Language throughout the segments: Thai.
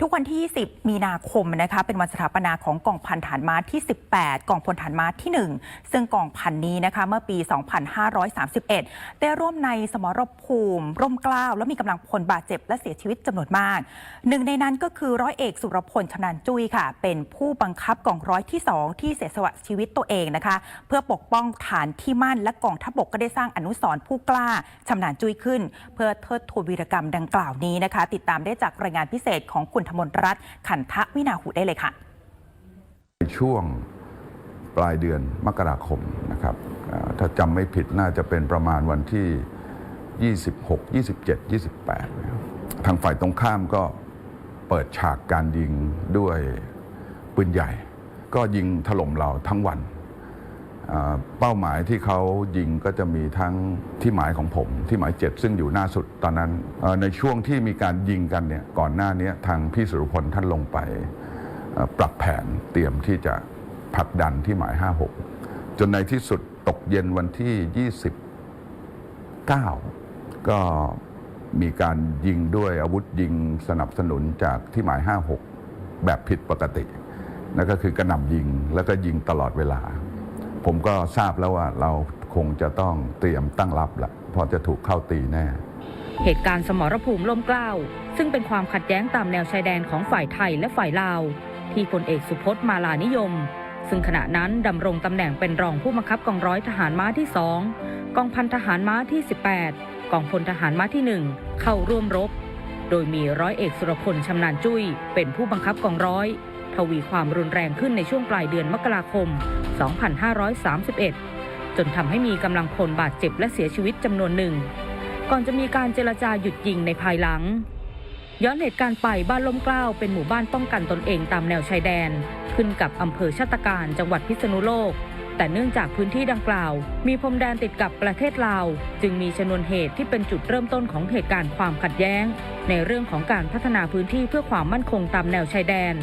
ทุกวันที่10มีนาคมนะคะเป็นวันสถาปนาของกองพันฐานม้าที่ 18 กองพลฐานม้าที่ 1 ซึ่งกองพันนี้นะคะเมื่อปี 2531 ได้ร่วมในสมรภูมิ ร่มกล้าว และมีกำลังพลบาดเจ็บและเสียชีวิตจำนวนมาก หนึ่งในนั้นก็คือร้อยเอกสุรพลชำนาญจุ้ยค่ะ เป็นผู้บังคับกองร้อยที่ 2 ที่เสียสละชีวิตตัวเองนะคะ เพื่อปกป้องฐานที่มั่นและกองทัพบกก็ได้สร้างอนุสรณ์ผู้กล้าชำนาญจุ้ยขึ้น เพื่อเทิดทูนวีรกรรมดังกล่าวนี้นะคะ ติดตามได้จากรายงานพิเศษของคุณธมนรัตน์ขันทวินาหุได้เลยค่ะในช่วงปลายเดือนมกราคมนะครับถ้าจำไม่ผิดน่าจะเป็นประมาณวันที่ 26 27 28 ทางฝ่ายตรงข้ามก็เปิดฉากการยิงด้วยปืนใหญ่ ก็ยิงถล่มเราทั้งวัน เป้าหมายที่เขายิงก็จะมีทั้งที่หมายของผม ที่หมายเจ็ดซึ่งอยู่หน้าสุดตอนนั้นในช่วงที่มีการยิงกันเนี่ยก่อนหน้านี้ทางพี่สุรพลท่านลงไปปรับแผนเตรียมที่จะผลักดันที่หมาย 56 จนในที่สุดตกเย็นวันที่ 29 ก็มีการยิงด้วยอาวุธยิงสนับสนุนจากที่หมาย 56 แบบผิดปกตินั่นก็คือกระหน่ำยิงแล้วก็ยิงตลอดเวลา ผมก็ทราบแล้วว่าเราคงจะต้องเตรียมตั้งรับละเพราะจะถูกเข้าตีแน่ เหตุการณ์สมรภูมิล่มเกล้าซึ่งเป็นความขัดแย้งตามแนวชายแดนของฝ่ายไทยและฝ่ายลาว ที่พลเอกสุพจน์มาลานิยม ซึ่งขณะนั้นดำรงตำแหน่งเป็นรองผู้บังคับกองร้อยทหารม้าที่2กองพันทหารม้าที่ 18 กองพลทหารม้าที่1เข้าร่วมรบ โดยมีร้อยเอกสุรพลชำนาญจุ้ยเป็นผู้บังคับกองร้อย ทวีความรุนแรงขึ้นในช่วงปลายเดือนมกราคม 2531 จนทำให้มีกำลังพลบาดเจ็บและเสียชีวิตจำนวนหนึ่ง ก่อนจะมีการเจรจาหยุดยิงในภายหลัง ย้อนเหตุการณ์ไปบ้านล้มกล้าวเป็นหมู่บ้านป้องกันตนเองตามแนวชายแดน ขึ้นกับอำเภอชาตการจังหวัดพิษณุโลกแต่เนื่องจากพื้นที่ดังกล่าว มีพรมแดนติดกับประเทศลาว จึงมีชนวนเหตุที่เป็นจุดเริ่มต้นของเหตุการณ์ความขัดแย้ง ในเรื่องของการพัฒนาพื้นที่เพื่อความมั่นคงตามแนวชายแดน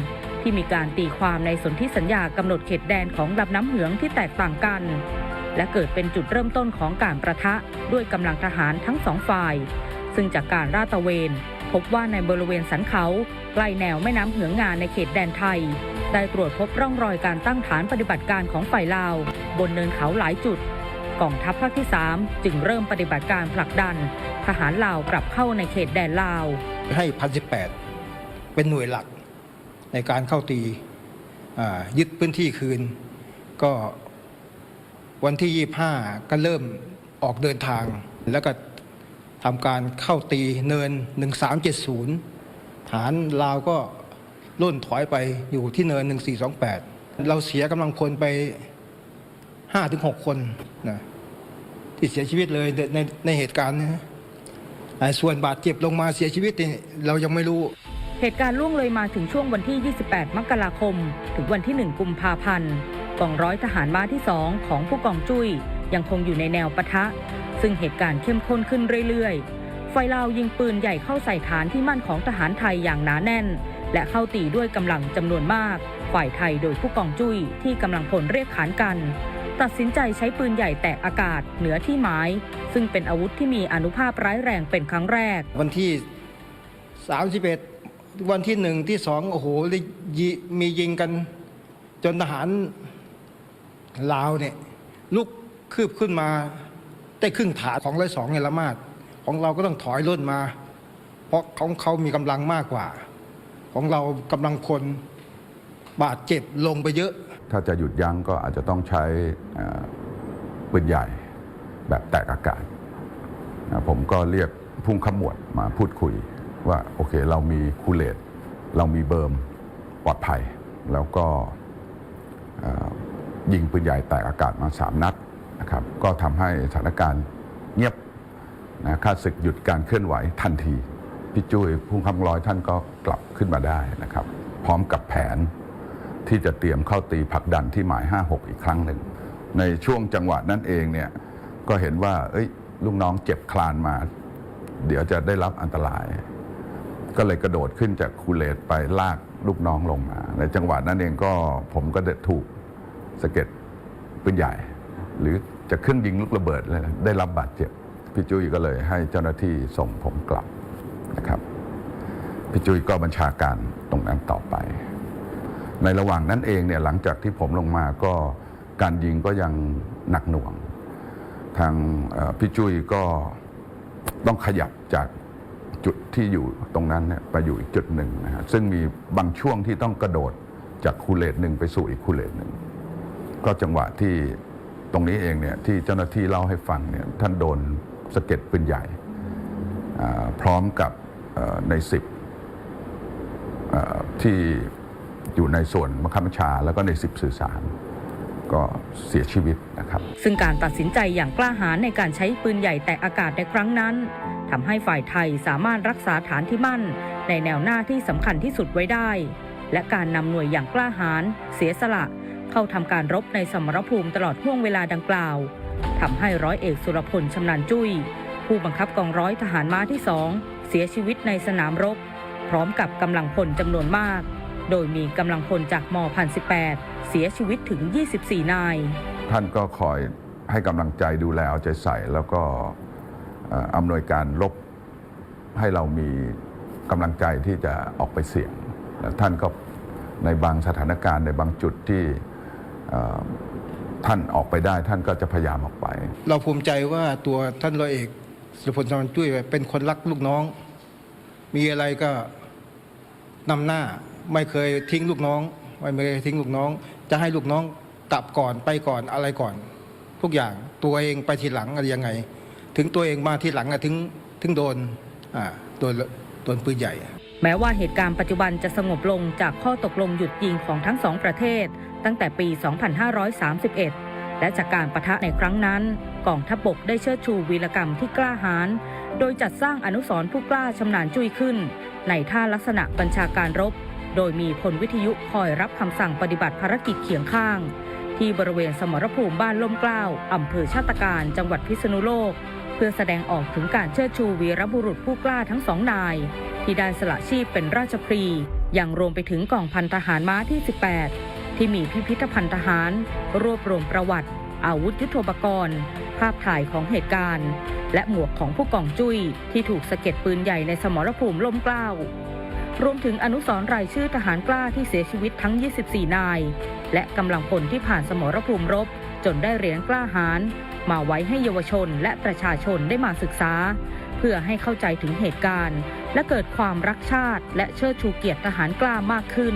ที่มีการตีความในสนธิสัญญากำหนดเขตแดนของลำน้ำเหืองที่แตกต่างกัน และเกิดเป็นจุดเริ่มต้นของการประทะด้วยกำลังทหารทั้งสองฝ่าย ซึ่งจากการราดตระเวน พบว่าในบริเวณสันเขาใกล้แนวแม่น้ำเหืองงานในเขตแดนไทย ได้ตรวจพบร่องรอยการตั้งฐานปฏิบัติการของฝ่ายลาว บนเนินเขาหลายจุดกองทัพภาคที่ 3 จึงเริ่มปฏิบัติการผลักดัน ทหารลาวกลับเข้าในเขตแดนลาว ให้พันสิบแปดเป็นหน่วยหลัก ในการเข้าตียึดพื้นที่คืน ก็วันที่ 25 ก็เริ่มออกเดินทาง แล้วก็ทำการเข้าตีเนิน 1370 ฐานลาวก็ล่นถอยไปอยู่ที่เนิน 1428 เราเสียกำลังพลไป 5-6 คนนะที่เสียชีวิตเลยในในในเหตุการณ์นะอ่ส่วนบาดเจ็บลงมาเสียชีวิตนี่เรายังไม่รู้ เหตุการณ์ล่วงเลยมาถึงช่วงวันที่ 28 มกราคม ถึงวันที่ 1 กุมภาพันธ์กองร้อยทหารม้าที่ 2 ของผู้กองจุ้ย ยังคงอยู่ในแนวปะทะ ซึ่งเหตุการณ์เข้มข้นขึ้นเรื่อยๆ ไฟลาวยิงปืนใหญ่เข้าใส่ฐานที่มั่นของทหารไทยอย่างหนาแน่น และเข้าตีด้วยกำลังจำนวนมาก ฝ่ายไทยโดยผู้กองจุ้ยที่กำลังพลเรียกขานกัน ตัดสินใจใช้ปืนใหญ่แตกอากาศเหนือที่หมาย ซึ่งเป็นอาวุธที่มีอนุภาพร้ายแรงเป็นครั้งแรก วันที่ 31 วันที่หนึ่งที่สองโอ้โหมียิงกันจนทหารลาวเนี่ยลุกคืบขึ้นมาได้ครึ่งฐานของร้อยสองเนละมาดของเราก็ต้องถอยร่นมา เพราะของเขามีกำลังมากกว่า ของเรากำลังพลบาดเจ็บลงไปเยอะ ถ้าจะหยุดยั้งก็อาจจะต้องใช้เปืนใหญ่แบบแตกอากาศ ผมก็เรียกพุ่งขมวดมาพูดคุย ว่าโอเคเรามีคูเลตเรามีเบิร์มปลอดภัย แล้วก็ยิงปืนใหญ่แตกอากาศมาสามนัดนะครับก็ทำให้สถานการณ์เงียบนะข้าศึกหยุดการเคลื่อนไหวทันทีพี่จุ้ยพุ่งคำร้อยท่านก็กลับขึ้นมาได้นะครับ พร้อมกับแผนที่จะเตรียมเข้าตีผักดันที่หมาย 56 อีกครั้งหนึ่ง ในช่วงจังหวะนั้นเองเนี่ยก็เห็นว่า เอ้ยลูกน้องเจ็บคลานมา เดี๋ยวจะได้รับอันตราย ก็เลยกระโดดขึ้นจากคูเลตไปลากลูกน้องลงมา ในจังหวะนั้นเองก็ผมก็ได้ถูกสะเก็ดปืนใหญ่ หรือจะขึ้นยิงลูกระเบิดเลยนะได้รับบาดเจ็บพี่จุ้ยก็เลยให้เจ้าหน้าที่ส่งผมกลับนะครับพี่จุ้ยก็บัญชาการตรงนั้นต่อไป ในระหว่างนั้นเองเนี่ยหลังจากที่ผมลงมาก็การยิงก็ยังหนักหน่วง ทางพี่จุ้ยก็ต้องขยับจาก จุดที่อยู่ตรงนั้นเนี่ยไปอยู่อีกจุดหนึ่งนะฮะซึ่งมีบางช่วงที่ต้องกระโดดจากคูเลตหนึ่งไปสู่อีกคูเลตหนึ่งก็จังหวะที่ตรงนี้เองเนี่ยที่เจ้าหน้าที่เล่าให้ฟังเนี่ยท่านโดนสะเก็ดปืนใหญ่พร้อมกับในสิบที่อยู่ในส่วนบังคับบัญชาแล้วก็ในสิบสื่อสาร ก็เสียชีวิตนะครับ ซึ่งการตัดสินใจอย่างกล้าหาญในการใช้ปืนใหญ่แตกอากาศในครั้งนั้นทำให้ฝ่ายไทยสามารถรักษาฐานที่มั่น ในแนวหน้าที่สำคัญที่สุดไว้ได้ และการนำหน่วยอย่างกล้าหาญเสียสละ เข้าทำการรบในสมรภูมิตลอดห่วงเวลาดังกล่าวทำให้ร้อยเอกสุรพลชำนาญจุ้ยผู้บังคับกองร้อยทหารม้าที่สองเสียชีวิตในสนามรบ พร้อมกับกำลังพลจำนวนมาก โดยมีกำลังพลจากมพันสิเสียชีวิตถึง 24 นาย ท่านก็คอยให้กำลังใจดูแลเอาใจใส่ แล้วก็เอ่ออำนวยการรบให้เรามีกำลังใจที่จะออกไปเสี่ยงและท่านก็ในบางสถานการณ์ในบางจุดที่เอ่อท่านออกไปได้ท่านก็จะพยายามออกไป เราภูมิใจว่าตัวท่านร้อยเอกสุรพลสมานจุ้ยเป็นคนรักลูกน้อง มีอะไรก็นำหน้า ไม่เคยทิ้งลูกน้อง ไม่เคยทิ้งลูกน้อง จะให้ลูกน้องกลับก่อนไปก่อนอะไรก่อน ทุกอย่างตัวเองไปทีหลังอะไรยังไง ถึงตัวเองมาทีหลังอะถึงถึงโดนอ่าโดนโดนปืนใหญ่ แม้ว่าเหตุการณ์ปัจจุบันจะสงบลงจากข้อตกลงหยุดยิงของทั้งสองประเทศ ตั้งแต่ปี 2531 และจากการประทะในครั้งนั้นกองทัพบกได้เชิดชูวีรกรรมที่กล้าหาญโดยจัดสร้างอนุสรณ์ผู้กล้าชำนาญจุ้ยขึ้น ในท่าลักษณะบัญชาการรบ โดยมีพลวิทยุคอยรับคำสั่งปฏิบัติภารกิจเคียงข้าง ที่บริเวณสมรภูมิบ้านล่มเกล้าอำเภอชาติการ จังหวัดพิษณุโลก เพื่อแสดงออกถึงการเชิดชูวีรบุรุษผู้กล้าทั้งสองนาย ที่ได้สละชีพเป็นราชพรีอย่างรวมไปถึงกองพันทหารม้าที่ 18 ที่มีพิพิธภัณฑ์ทหาร รวบรวมประวัติ อาวุธยุทโธปกรณ์ ภาพถ่ายของเหตุการณ์ และหมวกของผู้กองจุ้ยที่ถูกสะเก็ดปืนใหญ่ในสมรภูมิล่มเกล้า รวมถึงอนุสรรายชื่อทหารกล้าที่เสียชีวิตทั้ง 24 นาย และกำลังพลที่ผ่านสมรภูมิรบ จนได้เหรียญกล้าหาญมาไว้ให้เยาวชนและประชาชนได้มาศึกษา เพื่อให้เข้าใจถึงเหตุการณ์ และเกิดความรักชาติ และเชิดชูเกียรติทหารกล้ามากขึ้น